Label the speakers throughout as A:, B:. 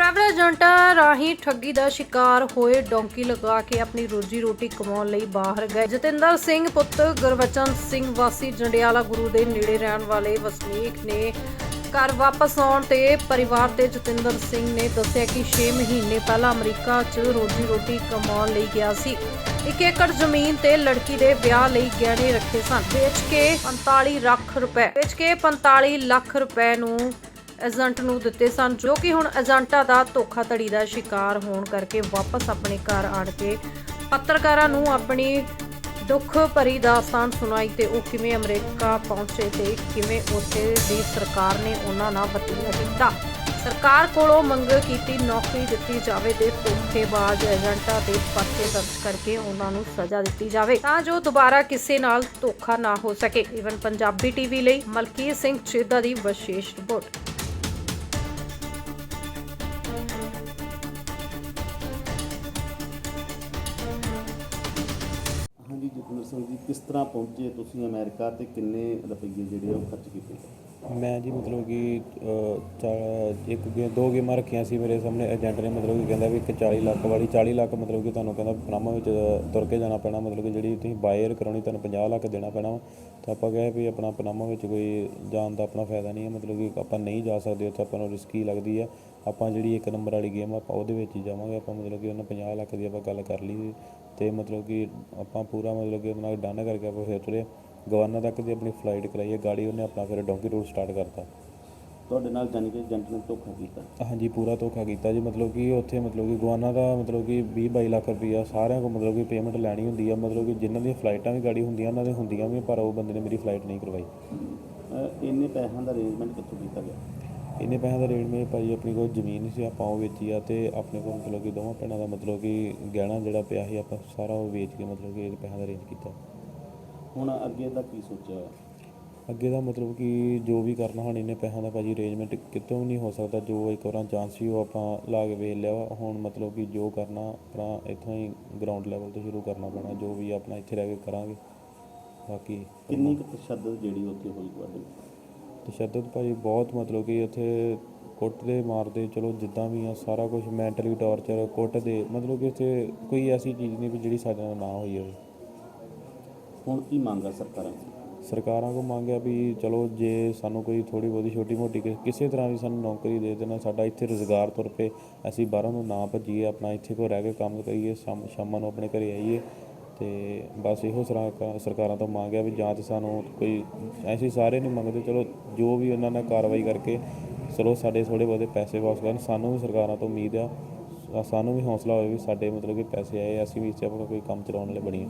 A: Travel ਏਜੰਟਾਂ ਰਾਹੀਂ ਠੱਗੀ ਦਾ ਸ਼ਿਕਾਰ ਹੋਏ ਡੌਂਕੀ ਲਗਾ ਕੇ ਆਪਣੀ ਰੋਜੀ ਰੋਟੀ ਕਮਾਉਣ ਲਈ ਬਾਹਰ ਗਏ। ਜਤਿੰਦਰ ਸਿੰਘ ਪੁੱਤ ਗੁਰਵਚਨ ਸਿੰਘ ਵਾਸੀ ਜੰਡਿਆਲਾ ਗੁਰੂ ਦੇ ਨੇੜੇ ਰਹਿਣ ਵਾਲੇ ਵਸਨੀਕ ਨੇ ਘਰ ਵਾਪਸ ਆਉਣ ਤੇ ਪਰਿਵਾਰ ਤੇ ਜਤਿੰਦਰ ਸਿੰਘ ਨੇ ਦੱਸਿਆ ਕਿ 6 ਮਹੀਨੇ ਪਹਿਲਾਂ ਅਮਰੀਕਾ 'ਚ ਰੋਜੀ ਰੋਟੀ ਕਮਾਉਣ ਲਈ ਗਿਆ ਸੀ। ਇੱਕ ਏਕੜ ਜ਼ਮੀਨ ਤੇ ਲੜਕੀ ਦੇ ਵਿਆਹ ਲਈ ਗਹਿਣੇ ਰੱਖੇ ਸਨ। ਵੇਚ ਕੇ 45 ਲੱਖ ਰੁਪਏ, ਵੇਚ ਕੇ 45 ਲੱਖ ਰੁਪਏ ਨੂੰ ਏਜੰਟ ਨੂੰ ਦਿੱਤੇ ਸਨ, ਜੋ ਕਿ ਹੁਣ ਏਜੰਟਾਂ ਦਾ ਧੋਖਾਧੜੀ ਦਾ ਸ਼ਿਕਾਰ ਹੋਣ ਕਰਕੇ ਵਾਪਸ ਆਪਣੇ ਘਰ ਆਣ ਕੇ ਪੱਤਰਕਾਰਾਂ ਨੂੰ ਆਪਣੀ ਦੁੱਖ ਭਰੀ ਦਾਸਤਾਨ ਸੁਣਾਈ ਤੇ ਉਹ ਕਿਵੇਂ ਅਮਰੀਕਾ ਪਹੁੰਚੇ ਤੇ ਕਿਵੇਂ ਉੱਥੇ ਦੀ ਸਰਕਾਰ ਨੇ ਉਹਨਾਂ ਨਾਲ ਵਤੀਰਾ ਕੀਤਾ। ਸਰਕਾਰ ਕੋਲੋਂ ਮੰਗ ਕੀਤੀ ਨੌਕਰੀ ਦਿੱਤੀ ਜਾਵੇ ਤੇ ਧੋਖੇਬਾਜ਼ ਏਜੰਟਾਂ ਤੇ ਪਰਚੇ ਦਰਜ ਕਰਕੇ ਉਹਨਾਂ ਨੂੰ ਸਜ਼ਾ ਦਿੱਤੀ ਜਾਵੇ, ਤਾਂ ਜੋ ਦੁਬਾਰਾ ਕਿਸੇ ਨਾਲ ਧੋਖਾ ਨਾ ਹੋ ਸਕੇ। ਇਵਨ ਪੰਜਾਬੀ ਟੀਵੀ ਲਈ ਮਲਕੀਤ ਸਿੰਘ ਚੇਦਾ ਦੀ ਵਿਸ਼ੇਸ਼ ਰਿਪੋਰਟ।
B: ਜਤਿੰਦਰ ਸਿੰਘ ਜੀ ਕਿਸ ਤਰ੍ਹਾਂ ਪਹੁੰਚੇ ਤੁਸੀਂ ਅਮਰੀਕਾ ਤੇ ਕਿੰਨੇ ਰੁਪਏ ਜਿਹੜੇ ਉਹ ਖਰਚ ਕੀਤੇ
C: ਮੈਂ ਜੀ ਮਤਲਬ ਕਿ ਅਹ, ਚਾ- ਇੱਕ ਗੇ ਦੋ ਗੇਮਾਂ ਰੱਖੀਆਂ ਸੀ ਮੇਰੇ ਸਾਹਮਣੇ ਏਜੰਟ ਨੇ ਮਤਲਬ ਕਿ ਕਹਿੰਦਾ ਵੀ ਇੱਕ 40 ਲੱਖ ਵਾਲੀ 40 ਲੱਖ ਮਤਲਬ ਕਿ ਤੁਹਾਨੂੰ ਕਹਿੰਦਾ ਪਨਾਮਾ ਵਿੱਚ ਤੁਰ ਕੇ ਜਾਣਾ ਪੈਣਾ ਮਤਲਬ ਕਿ ਜਿਹੜੀ ਤੁਸੀਂ ਬਾਇਰ ਕਰਾਉਣੀ ਤੁਹਾਨੂੰ 50 ਲੱਖ ਦੇਣਾ ਪੈਣਾ ਵਾ। ਤਾਂ ਆਪਾਂ ਕਹੇ ਵੀ ਆਪਣਾ ਪਨਾਮਾ ਵਿੱਚ ਕੋਈ ਜਾਣ ਦਾ ਆਪਣਾ ਫਾਇਦਾ ਨਹੀਂ ਹੈ ਮਤਲਬ ਕਿ ਆਪਾਂ ਨਹੀਂ ਜਾ ਸਕਦੇ ਉੱਥੇ ਆਪਾਂ ਨੂੰ ਰਿਸਕੀ ਲੱਗਦੀ ਹੈ ਆਪਾਂ ਜਿਹੜੀ ਇੱਕ ਨੰਬਰ ਵਾਲੀ ਗੇਮ ਆਪਾਂ ਉਹਦੇ ਵਿੱਚ ਹੀ ਜਾਵਾਂਗੇ। ਆਪਾਂ ਮਤਲਬ ਕਿ ਉਹਨਾਂ 50 ਲੱਖ ਦੀ ਆਪਾਂ ਗੱਲ ਕਰ ਲਈ ਤੇ ਮਤਲਬ ਕਿ ਆਪਾਂ ਪੂਰਾ ਮਤਲਬ ਕਿ ਉਹਦੇ ਨਾਲ ਡਨ ਕਰਕੇ ਆਪਾਂ ਫਿਰ ਤੁਰੇ ਗਵਾਨਾ ਤੱਕ ਦੀ ਆਪਣੀ ਫਲਾਈਟ ਕਰਾਈ ਹੈ। ਗਾੜੀ ਉਹਨੇ ਆਪਣਾ ਫਿਰ ਡੋਂਕੀ ਰੋਡ ਸਟਾਰਟ ਕਰਤਾ।
B: ਤੁਹਾਡੇ ਨਾਲ ਜਾਣੀ ਕਿ ਏਜੰਟ ਨੇ ਧੋਖਾ ਕੀਤਾ?
C: ਹਾਂਜੀ ਪੂਰਾ ਧੋਖਾ ਕੀਤਾ ਜੀ। ਮਤਲਬ ਕਿ ਉੱਥੇ ਮਤਲਬ ਕਿ ਗਵਾਨਾ ਦਾ ਮਤਲਬ ਕਿ 20 22 ਲੱਖ ਰੁਪਈਆ ਸਾਰਿਆਂ ਕੋਲ ਮਤਲਬ ਕਿ ਪੇਮੈਂਟ ਲੈਣੀ ਹੁੰਦੀ ਆ। ਮਤਲਬ ਕਿ ਜਿਨ੍ਹਾਂ ਦੀਆਂ ਫਲਾਈਟਾਂ ਵੀ ਗਾੜੀ ਹੁੰਦੀਆਂ ਉਹਨਾਂ ਦੇ ਹੁੰਦੀਆਂ ਵੀ ਪਰ ਉਹ ਬੰਦੇ ਨੇ ਮੇਰੀ ਫਲਾਈਟ ਨਹੀਂ ਕਰਵਾਈ।
B: ਇੰਨੇ ਪੈਸਿਆਂ ਦਾ ਅਰੇਂਜਮੈਂਟ ਕਿੱਥੋਂ ਕੀਤਾ ਗਿਆ?
C: ਇੰਨੇ ਪੈਸਿਆਂ ਦਾ ਰੇਟ ਮੇਰੇ ਭਾਜੀ ਆਪਣੀ ਕੋਲ ਜ਼ਮੀਨ ਸੀ ਆਪਾਂ ਉਹ ਵੇਚੀ ਆ ਤੇ ਆਪਣੇ ਕੋਲ ਮਤਲਬ ਕਿ ਦੋਵਾਂ ਭੈਣਾਂ ਦਾ ਮਤਲਬ ਕਿ ਗਹਿਣਾ ਜਿਹੜਾ ਪਿਆ ਸੀ ਆਪਾਂ ਸਾਰਾ ਉਹ ਵੇਚ ਕੇ ਮਤਲਬ ਕਿ ਇਹ ਪੈਸਿਆਂ ਦਾ ਅਰੇਂਜ ਕੀਤਾ।
B: ਹੁਣ ਅੱਗੇ ਦਾ ਕੀ ਸੋਚਿਆ ਹੋਇਆ?
C: ਅੱਗੇ ਦਾ ਮਤਲਬ ਕਿ ਜੋ ਵੀ ਕਰਨਾ ਹੁਣ ਇੰਨੇ ਪੈਸਿਆਂ ਦਾ ਭਾਜੀ ਅਰੇਂਜਮੈਂਟ ਕਿਤੋਂ ਵੀ ਨਹੀਂ ਹੋ ਸਕਦਾ ਜੋ ਇੱਕ ਵਾਰਾਂ ਚਾਂਸ ਸੀ ਉਹ ਆਪਾਂ ਲਾ ਕੇ ਵੇਚ ਲਿਆ। ਵਾ ਹੁਣ ਮਤਲਬ ਕਿ ਜੋ ਕਰਨਾ ਆਪਣਾ ਇੱਥੋਂ ਹੀ ਗਰਾਊਂਡ ਲੈਵਲ ਤੋਂ ਸ਼ੁਰੂ ਕਰਨਾ ਪੈਣਾ ਜੋ ਵੀ ਆਪਣਾ ਇੱਥੇ ਰਹਿ ਕੇ ਕਰਾਂਗੇ। ਬਾਕੀ
B: ਕਿੰਨੀ ਕੁ ਤਸ਼ੱਦਦ ਜਿਹੜੀ ਉੱਥੇ ਹੋਈ ਤੁਹਾਡੇ
C: ਤਸ਼ੱਦਦ ਭਾਜੀ ਬਹੁਤ ਮਤਲਬ ਕਿ ਉੱਥੇ ਕੁੱਟਦੇ ਮਾਰਦੇ ਚਲੋ ਜਿੱਦਾਂ ਵੀ ਆ ਸਾਰਾ ਕੁਝ ਮੈਂਟਲੀ ਟੌਰਚਰ ਕੁੱਟਦੇ ਮਤਲਬ ਕਿ ਉੱਥੇ ਕੋਈ ਐਸੀ ਚੀਜ਼ ਨਹੀਂ ਵੀ ਜਿਹੜੀ ਸਾਡੇ ਨਾਲ ਨਾ ਹੋਈ ਹੋਵੇ।
B: ਹੁਣ ਕੀ ਮੰਗਾ ਸਰਕਾਰਾਂ
C: ਸਰਕਾਰਾਂ ਕੋ ਮੰਗਿਆ ਵੀ ਚਲੋ ਜੇ ਸਾਨੂੰ ਕੋਈ ਥੋੜੀ ਬਹੁਤੀ ਛੋਟੀ ਮੋਟੀ ਕਿ- ਕਿਸੇ ਤਰ੍ਹਾਂ ਵੀ ਸਾਨੂੰ ਨੌਕਰੀ ਦੇ ਦੇਣਾ ਸਾਡਾ ਇੱਥੇ ਰੁਜ਼ਗਾਰ ਤੁਰ ਪਏ ਅਸੀਂ ਬਾਹਰੋਂ ਨੂੰ ਨਾ ਭੱਜੀਏ ਆਪਣਾ ਇੱਥੇ ਕੋ ਰਹਿ ਕੇ ਕੰਮ ਕਰੀਏ ਸ਼ਾਮ ਸ਼ਾਮਾਂ ਨੂੰ ਆਪਣੇ ਘਰੇ ਆਈਏ ਤੇ ਬਸ ਇਹੋ ਸਰਕਾ- ਸਰਕਾਰਾਂ ਤੋਂ ਮੰਗਿਆ ਵੀ ਜਾਂ ਤਾਂ ਸਾਨੂੰ ਕੋਈ ਐਸੀ ਸਾਰੇ ਨਹੀਂ ਮੰਗਦੇ ਚਲੋ ਜੋ ਵੀ ਉਹਨਾਂ ਨੇ ਕਾਰਵਾਈ ਕਰਕੇ ਚਲੋ ਸਾਡੇ ਥੋੜੇ ਬਹੁਤੇ ਪੈਸੇ ਵਾਪਸ ਕਰਨ ਸਾਨੂੰ ਵੀ ਸਰਕਾਰਾਂ ਤੋਂ ਉਮੀਦ ਆ ਸਾਨੂੰ ਵੀ ਹੌਸਲਾ ਹੋਵੇ ਵੀ ਸਾਡੇ ਮਤਲਬ ਕਿ ਪੈਸੇ ਆਏ ਅਸੀਂ ਵੀ ਇੱਥੇ ਆਪਣਾ ਕੋਈ ਕੰਮ ਚਲਾਉਣ ਵਾਲੇ ਬਣੀਏ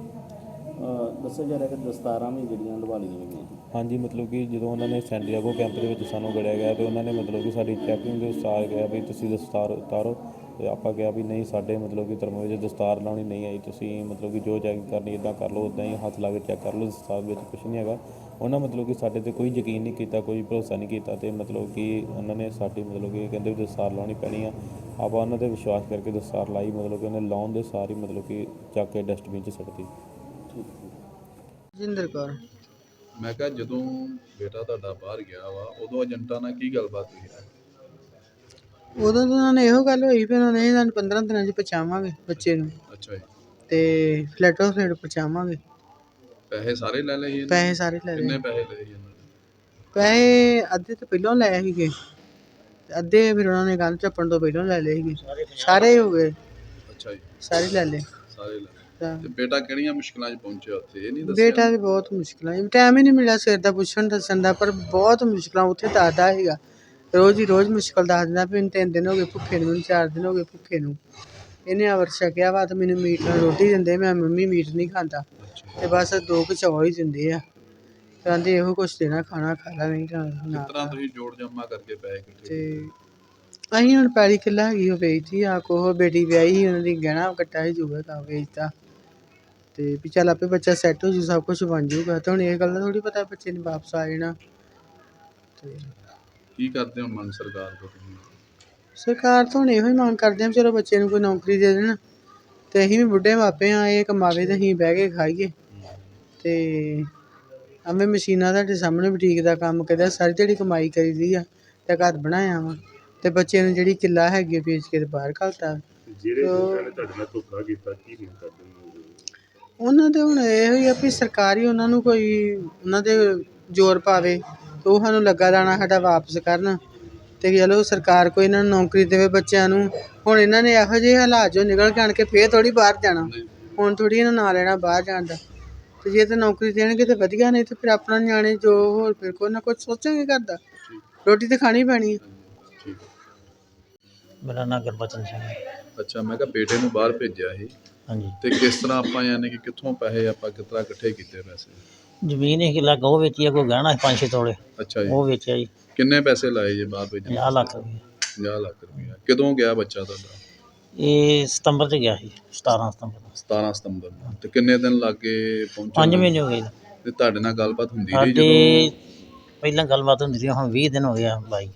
B: ਦੱਸਿਆ ਜਾ ਰਿਹਾ ਕਿ ਦਸਤਾਰਾਂ ਵੀ ਜਿਹੜੀਆਂ ਲਵਾ ਲਈਆਂ ਗਈਆਂ।
C: ਹਾਂਜੀ ਮਤਲਬ ਕਿ ਜਦੋਂ ਉਹਨਾਂ ਨੇ ਸੈਂਟੀਆਗੋ ਕੈਂਪ ਦੇ ਵਿੱਚ ਸਾਨੂੰ ਗੜਿਆ ਗਿਆ ਤੇ ਉਹਨਾਂ ਨੇ ਮਤਲਬ ਕਿ ਸਾਡੀ ਚੈਕਿੰਗ ਦੇ ਉਸਤਾਰ ਗਿਆ ਵੀ ਤੁਸੀਂ ਦਸਤਾਰ ਉਤਾਰੋ। ਤੇ ਆਪਾਂ ਕਿਹਾ ਵੀ ਨਹੀਂ ਸਾਡੇ ਮਤਲਬ ਕਿ ਧਰਮ ਵਿੱਚ ਦਸਤਾਰ ਲਾਉਣੀ ਨਹੀਂ ਆਈ ਤੁਸੀਂ ਮਤਲਬ ਕਿ ਜੋ ਚੈਕਿੰਗ ਕਰਨੀ ਇਦਾਂ ਕਰ ਲਓ ਉਦਾਂ ਹੀ ਹੱਥ ਲਾ ਕੇ ਚੈੱਕ ਕਰ ਲਓ ਦਸਤਾਰ ਵਿੱਚ ਕੁਝ ਨਹੀਂ ਹੈਗਾ। ਉਹਨਾਂ ਮਤਲਬ ਕਿ ਸਾਡੇ ਤੇ ਕੋਈ ਯਕੀਨ ਨਹੀਂ ਕੀਤਾ ਕੋਈ ਭਰੋਸਾ ਨਹੀਂ ਕੀਤਾ ਤੇ ਮਤਲਬ ਕਿ ਉਹਨਾਂ ਨੇ ਸਾਡੀ ਮਤਲਬ ਕਿ ਕਹਿੰਦੇ ਵੀ ਦਸਤਾਰ ਲਾਉਣੀ ਪੈਣੀ ਆ। ਆਪਾਂ ਉਹਨਾਂ ਤੇ ਵਿਸ਼ਵਾਸ ਕਰਕੇ ਦਸਤਾਰ ਲਾਈ ਮਤਲਬ ਕਿ ਉਹਨੇ ਲਾਉਣ ਦੇ ਸਾਰੀ ਮਤਲਬ ਕਿ ਚੱਕ ਕੇ ਡਸਟਬਿਨ 'ਚ ਸੁੱਟਤੀ
D: ਜਿੰਦਰ ਕੌਰ।
E: ਮੈਂ ਕਿਹਾ ਜਦੋਂ ਬੇਟਾ ਤੁਹਾਡਾ ਬਾਹਰ ਗਿਆ ਵਾ ਉਦੋਂ ਏਜੰਟਾਂ ਨਾਲ ਕੀ ਗੱਲਬਾਤ ਹੋਈ? ਹੈ
D: ਉਦੋਂ ਤਾਂ ਉਹਨਾਂ ਨੇ ਇਹੋ ਗੱਲ ਹੋਈ ਵੀ ਉਹਨਾਂ ਨੇ ਸਾਨੂੰ 15 ਦਿਨਾਂ 'ਚ ਪਹੁੰਚਾਵਾਂਗੇ ਬੱਚੇ ਨੂੰ।
E: ਅੱਛਾ ਜੀ।
D: ਤੇ ਫਲੈਟੋ ਫਲੈਟ ਪਹੁੰਚਾਵਾਂਗੇ।
E: ਪੈਸੇ ਸਾਰੇ ਲੈ ਲਏ ਇਹਨਾਂ ਨੇ?
D: ਪੈਸੇ ਸਾਰੇ ਲੈ
E: ਕਿੰਨੇ
D: ਲਏ
E: ਪੈਸੇ ਲਏ ਇਹਨਾਂ ਨੇ?
D: ਪੈਸੇ ਅੱਧੇ ਤਾਂ ਪਹਿਲਾਂ ਲਏ ਸੀਗੇ। ਤੇ ਅੱਧੇ ਫਿਰ ਉਹਨਾਂ ਨੇ ਗੱਲ ਚੱਪਣ ਤੋਂ ਪਹਿਲਾਂ ਲੈ ਲਏ ਸੀਗੇ। ਸਾਰੇ ਹੀ ਗਏ।
E: ਅੱਛਾ ਜੀ।
D: ਸਾਰੇ ਲੈ ਲਏ।
E: ਸਾਰੇ ਲੈ ਲਏ।
D: ਤਾਂ
E: ਤੇ ਬੇਟਾ ਕਿਹੜੀਆਂ ਮੁਸ਼ਕਲਾਂ 'ਚ ਪਹੁੰਚਿਆ ਉੱਥੇ? ਇਹ ਨਹੀਂ ਦੱਸਿਆ?
D: ਬੇਟਾ ਦੀ ਬਹੁਤ ਮੁਸ਼ਕਲਾਂ। ਟਾਈਮ ਹੀ ਨਹੀਂ ਮਿਲਿਆ ਸਿਰ ਦਾ ਪੁੱਛਣ ਦੱਸਣ ਦਾ ਪਰ ਬਹੁਤ ਮੁਸ਼ਕਲਾਂ। ਉੱਥੇ ਦੱਸਦਾ ਸੀਗਾ। ਰੋਜ਼ ਹੀ ਰੋਜ਼ ਮੁਸ਼ਕਲ ਦੱਸ ਦਿੰਦਾ ਵੀ ਮੈਨੂੰ ਤਿੰਨ ਦਿਨ ਹੋ ਗਏ ਭੁੱਖੇ ਨੂੰ ਮੈਨੂੰ ਚਾਰ ਦਿਨ ਹੋ ਗਏ ਭੁੱਖੇ ਨੂੰ। ਇਹਨੇ ਅਵਰ ਛਕਿਆ ਵਾ ਤੇ ਮੈਨੂੰ ਮੀਟ ਨਾਲ ਰੋਟੀ ਦਿੰਦੇ ਮੈਂ ਮੰਮੀ ਮੀਟ ਨਹੀਂ ਖਾਂਦਾ। ਤੇ ਬਸ ਦੋ ਕੁ ਚੌਲ ਹੀ ਦਿੰਦੇ ਆ। ਕਹਿੰਦੇ ਇਹੋ ਕੁਛ ਦੇਣਾ ਖਾਣਾ ਖਾ ਲਾ ਨਹੀਂ ਤਾਂ ਨਾ
E: ਤੁਸੀਂ ਜੋੜ ਜਮਾ ਕਰਕੇ ਪੈਸੇ ਇਕੱਠੇ
D: ਤੇ ਅਸੀਂ ਹੁਣ ਪੈਲੀ ਕਿੱਲਾ ਹੈਗੀ ਉਹ ਵੇਚਤੀ ਆ ਕੋਹ ਬੇਟੀ ਵਿਆਹੀ ਸੀ ਉਹਨਾਂ ਦੀ ਗਹਿਣਾ ਕੱਟਾ ਸੀ ਜੂਗਾ ਤਾਂ ਵੇਚਤਾ। ਤੇ ਵੀ ਚੱਲ ਆਪੇ ਬੱਚਾ ਸੈੱਟ ਹੋ ਜੂ ਸਭ ਕੁਝ ਬਣ ਜੂਗਾ। ਤੇ ਹੁਣ ਇਹ ਗੱਲ ਦਾ ਥੋੜੀ ਪਤਾ ਬੱਚੇ ਨੇ ਵਾਪਸ ਆ ਜਾਣਾ। ਤੇ
E: ਕੀ ਕਰਦੇ ਹੋ ਮੰਗ ਸਰਕਾਰ ਤੋਂ ਤੁਸੀਂ?
D: ਸਰਕਾਰ ਤੋਂ ਹੁਣ ਇਹੋ ਹੀ ਮੰਗ ਕਰਦੇ ਆ ਵੀ ਚਲੋ ਬੱਚੇ ਨੂੰ ਕੋਈ ਨੌਕਰੀ ਦੇ ਦੇਣ ਤੇ ਅਸੀਂ ਵੀ ਬੁੱਢੇ ਮਾਪੇ ਆ ਇਹ ਕਮਾਵੇ ਤੇ ਅਸੀਂ ਬਹਿ ਕੇ ਖਾਈਏ। ਤੇ ਐਵੇਂ ਮਸ਼ੀਨਾਂ ਤੁਹਾਡੇ ਸਾਹਮਣੇ ਬੁਟੀਕ ਦਾ ਕੰਮ ਕਰਦਾ ਸਾਰੀ ਜਿਹੜੀ ਕਮਾਈ ਕਰੀਦੀ ਆ ਤੇ ਘਰ ਬਣਾਇਆ ਵਾ। ਤੇ ਬੱਚੇ ਨੂੰ ਜਿਹੜੀ ਕਿੱਲਾ ਹੈਗੀ ਆ ਵੇਚ ਕੇ ਤੇ ਬਾਹਰ ਘੱਲਤਾ।
F: ਜਿਹੜੇ ਲੋਕਾਂ ਨੇ ਤੁਹਾਡੇ ਨਾਲ ਧੋਖਾ ਕੀਤਾ ਕੀ ਮੰਗ ਕਰਦੇ ਹੋ
D: ਉਹਨਾਂ ਦੇ ਹੁਣ ਇਹੋ ਹੀ ਆ ਵੀ ਸਰਕਾਰੀ ਉਹਨਾਂ ਨੂੰ ਕੋਈ ਉਹਨਾਂ ਦੇ ਜ਼ੋਰ ਪਾਵੇ। ਤੇ ਉਹ ਸਾਨੂੰ ਲੱਗਾ ਦਾਣਾ ਸਾਡਾ ਵਾਪਸ ਕਰਨ। ਤੇ ਚਲੋ ਸਰਕਾਰ ਕੋਈ ਇਹਨਾਂ ਨੂੰ ਨੌਕਰੀ ਦੇਵੇ ਬੱਚਿਆਂ ਨੂੰ। ਹੁਣ ਇਹਨਾਂ ਨੇ ਇਹੋ ਜਿਹੇ ਹਾਲਾਤ ਚੋਂ ਨਿਕਲ ਕੇ ਆਣ ਕੇ ਫੇਰ ਥੋੜੀ ਬਾਹਰ ਜਾਣਾ। ਹੁਣ ਥੋੜੀ ਇਹਨਾਂ ਨਾਂ ਲੈਣਾ ਬਾਹਰ ਜਾਣ ਦਾ। ਤੇ ਜੇ ਤੇ ਨੌਕਰੀ ਦੇਣਗੇ ਤੇ ਵਧੀਆ ਨਹੀਂ ਤੇ ਫਿਰ ਆਪਣਾ ਨਿਆਣੇ ਜੋ ਹੋਰ ਫਿਰ ਕੋਈ ਨਾ ਕੁਝ ਸੋਚਾਂਗੇ ਕਰਦਾ ਰੋਟੀ ਤੇ ਖਾਣੀ ਪੈਣੀ ਹੈ
G: ਮੇਰਾ ਨਾਮ ਗੁਰਬਚਨ ਸਿੰਘ ਹੈ।
E: ਅੱਛਾ ਮੈਂ ਕਿਹਾ ਬੇਟੇ ਨੂੰ ਬਾਹਰ ਭੇਜਿਆ ਸੀ।
G: ਹਾਂਜੀ।
E: ਤੇ ਕਿਸ ਤਰ੍ਹਾਂ ਆਪਾਂ ਯਾਨੀ ਕਿ ਕਿੱਥੋਂ ਪੈਸੇ ਆਪਾਂ ਕਿਸ ਤਰ੍ਹਾਂ ਇਕੱਠੇ ਕੀਤੇ ਪੈਸੇ?
G: ਜ਼ਮੀਨ ਇੱਕ ਕਿੱਲਾ ਗੋ ਵੇਚੀ ਆ ਕੋਈ ਗਹਿਣਾ ਸੀ ਪੰਜ ਛੇ ਤੋਲੇ।
E: ਅੱਛਾ ਜੀ।
G: ਉਹ ਵੇਚਿਆ ਜੀ।
E: ਕਿੰਨੇ ਪੈਸੇ ਲਾਏ ਜੇ ਬਾਹਰ ਭੇਜਣ
G: 50 ਲੱਖ ਰੁਪਏ।
E: 50 ਲੱਖ ਰੁਪਇਆ ਕਦੋਂ ਗਿਆ ਬੱਚਾ ਤੁਹਾਡਾ?
G: ਇਹ ਸਤੰਬਰ ਚ ਗਿਆ ਸੀ 17 ਸਤੰਬਰ ਨੂੰ
E: 17 ਸਤੰਬਰ ਨੂੰ ਤੇ ਕਿੰਨੇ ਦਿਨ ਲੱਗੇ ਪਹੁੰਚਣ
G: ਪੰਜ
E: ਨੂੰ?
G: ਮਹੀਨੇ ਹੋ ਗਏ।
E: ਤੇ ਤੁਹਾਡੇ ਨਾਲ ਗੱਲਬਾਤ ਹੁੰਦੀ ਰਹੀ
G: ਸਾਡੇ
E: ਜਦੋਂ?
G: ਪਹਿਲਾਂ ਗੱਲਬਾਤ ਹੁੰਦੀ ਸੀ ਹੁਣ 20 ਦਿਨ ਹੋ ਗਿਆ ਬਾਈ।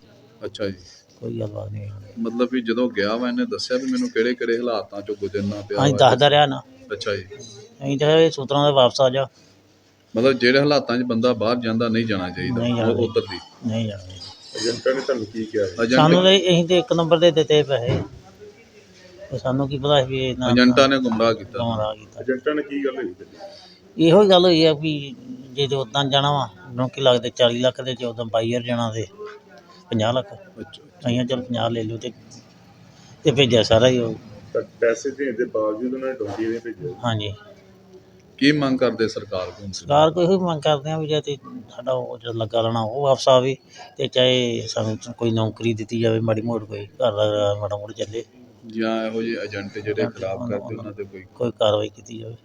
E: ਅੱਛਾ ਜੀ।
G: ਕੋਈ ਗੱਲਬਾਤ ਨਹੀਂ ਹੋਈ।
E: ਮਤਲਬ ਵੀ ਜਦੋਂ ਗਿਆ ਵਾ ਇਹਨੇ ਦੱਸਿਆ ਵੀ ਮੈਨੂੰ ਕਿਹੜੇ ਕਿਹੜੇ ਹਾਲਾਤਾਂ ਚੋਂ ਗੁਜ਼ਰਨਾ ਪਿਆ
G: ਅਸੀਂ
E: ਵਾ।
G: ਦੱਸਦਾ ਰਿਹਾ ਨਾ।
E: ਅੱਛਾ ਜੀ।
G: ਅਸੀਂ ਤਾਂ ਇਹ ਸੂਤਰਾਂ ਦੇ ਵਾਪਸ ਆ ਜਾ।
E: ਮਤਲਬ ਜਿਹੜੇ ਹਾਲਾਤਾਂ 'ਚ ਬੰਦਾ ਬਾਹਰ ਜਾਂਦਾ ਨਹੀਂ ਜਾਣਾ ਚਾਹੀਦਾ
G: ਜਾਣਾ
E: ਉਹ ਉੱਧਰ ਦੀ।
G: ਨਹੀਂ ਜਾਣਾ
F: ਏਜੰਟਾਂ ਨੇ ਤੁਹਾਨੂੰ ਕੀ ਕਿਹਾ? ਸੀ?
G: ਸਾਨੂੰ
E: ਏਜੰਟ
G: ਤਾਂ ਅਸੀਂ ਤੇ ਇੱਕ ਨੰਬਰ ਦੇ ਦਿੱਤੇ ਪੈਸੇ। ਤੇ ਸਾਨੂੰ ਕੀ ਪਤਾ ਸੀ ਵੀ ਇਹ ਨਾ
E: ਏਜੰਟਾਂ ਨੇ ਗੁੰਮਰਾਹ ਕੀਤਾ।
G: ਗੁੰਮਰਾਹ ਕੀਤਾ।
F: ਏਜੰਟਾਂ ਨੇ ਕੀ ਗੱਲ ਹੋਈ ਤੁਹਾਡੀ?
G: ਇਹੋ ਹੀ ਗੱਲ ਹੋਈ ਆ ਵੀ ਜੇ ਜੋ ਉਦਾਂ ਜਾਣਾ ਵਾ ਨੌਕੀ ਲੱਗਦੇ 40 ਲੱਖ ਦੇ ਚ ਉਦਾਂ ਬਾਈਅਰ ਜਾਣਾ ਤੇ 50 ਲੱਖ।
E: ਅੱਛਾ
G: ਅਸੀਂ ਚਲ 50 ਲੈ ਲਿਓ ਤੇ ਤੇ ਭੇਜਿਆ ਸਾਰਾ ਹੀ ਉਹ।
F: ਤਾਂ ਪੈਸੇ ਦੇਣ ਦੇ ਬਾਵਜੂਦ ਉਹਨਾਂ ਨੇ ਡੋਂਗੀ ਨੇ ਭੇਜਿਆ।
G: ਹਾਂਜੀ।
E: ਕੀ ਮੰਗ ਕਰਦੇ ਸਰਕਾਰ ਕੋਲ
G: ਸਰਕਾਰ ਕੋਈ ਇਹੋ ਮੰਗ ਕਰਦੇ ਆ ਵੀ ਜੇ ਤੇ ਸਾਡਾ ਉਹ ਜਿਹੜਾ ਲੱਗਾ ਰਹਿਣਾ ਉਹ ਵਾਪਸ ਆਵੇ ਤੇ ਚਾਹੇ ਸਾਨੂੰ ਕੋਈ ਨੌਕਰੀ ਦਿੱਤੀ ਜਾਵੇ ਮਾੜੀ ਮੋੜ ਕੋਈ ਘਰ ਦਾ ਮਾੜਾ ਮੋੜ ਚੱਲੇ।
E: ਜਾਂ ਇਹੋ ਜਿਹੇ ਏਜੰਟ ਜਿਹੜੇ ਖਰਾਬ ਕਰਦੇ ਉਹਨਾਂ ਤੇ ਕੋਈ
G: ਕੋਈ ਕਾਰਵਾਈ ਕੀਤੀ ਜਾਵੇ।